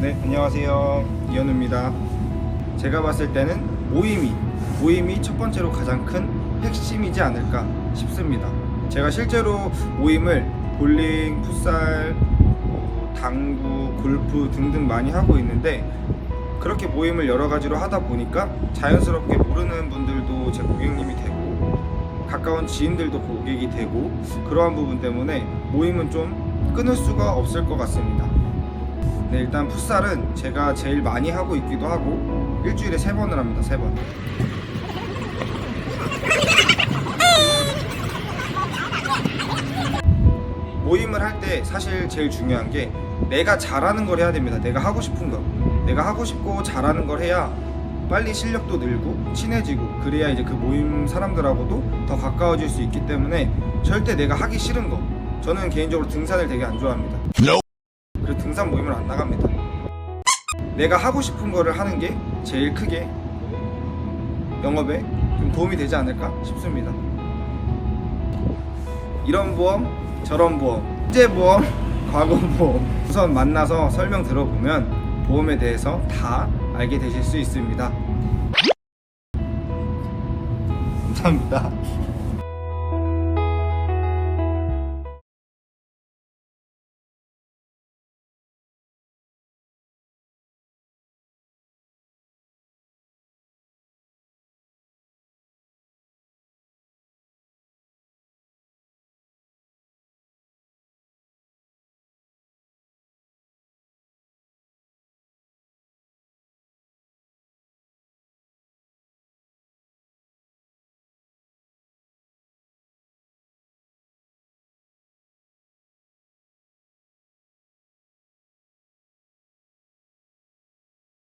네, 안녕하세요. 이현우입니다. 제가 봤을 때는 모임이, 모임이 첫 번째로 가장 큰 핵심이지 않을까 싶습니다. 제가 실제로 모임을 볼링, 풋살, 뭐 당구, 골프 등등 많이 하고 있는데 그렇게 모임을 여러 가지로 하다 보니까 자연스럽게 모르는 분들도 제 고객님이 되고 가까운 지인들도 고객이 되고 그러한 부분 때문에 모임은 좀 끊을 수가 없을 것 같습니다. 네, 일단 풋살은 제가 제일 많이 하고 있기도 하고 일주일에 세 번을 합니다. 세 번. 모임을 할 때 사실 제일 중요한 게 내가 잘하는 걸 해야 됩니다. 내가 하고 싶은 거. 내가 하고 싶고 잘하는 걸 해야 빨리 실력도 늘고 친해지고 그래야 이제 그 모임 사람들하고도 더 가까워질 수 있기 때문에 절대 내가 하기 싫은 거. 저는 개인적으로 등산을 되게 안 좋아합니다. 등산 모임을 안 나갑니다. 내가 하고 싶은 거를 하는 게 제일 크게 영업에 좀 도움이 되지 않을까 싶습니다. 이런 보험, 저런 보험, 현재 보험, 과거 보험 우선 만나서 설명 들어보면 보험에 대해서 다 알게 되실 수 있습니다. 감사합니다.